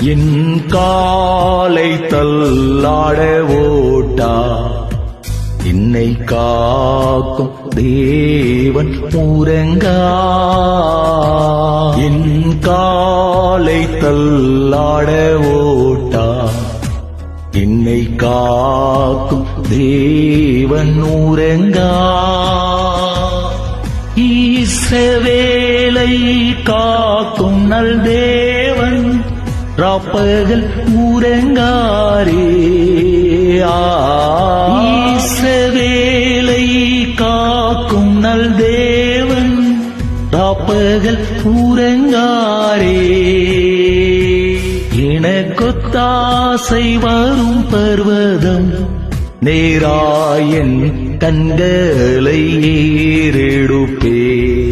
என் காலை தள்ளாட ஓட்டா. என்னை காக்கும் தேவன் பூரங்கா. என் காலை தள்ளாட ஓட்டா. என்னை காக்கும் தேவன் உறங்கா ஈசவேலை காக்கும் நல் தேவ ராப்பகல் உறங்காரே ஈசவேலை காக்கும் நல் தேவன் ராப்பகல் ஊரங்காரே. எனக்கொத்தாசை வரும் பர்வதம் நேராயன் கண்களை ஏறெடுப்பே.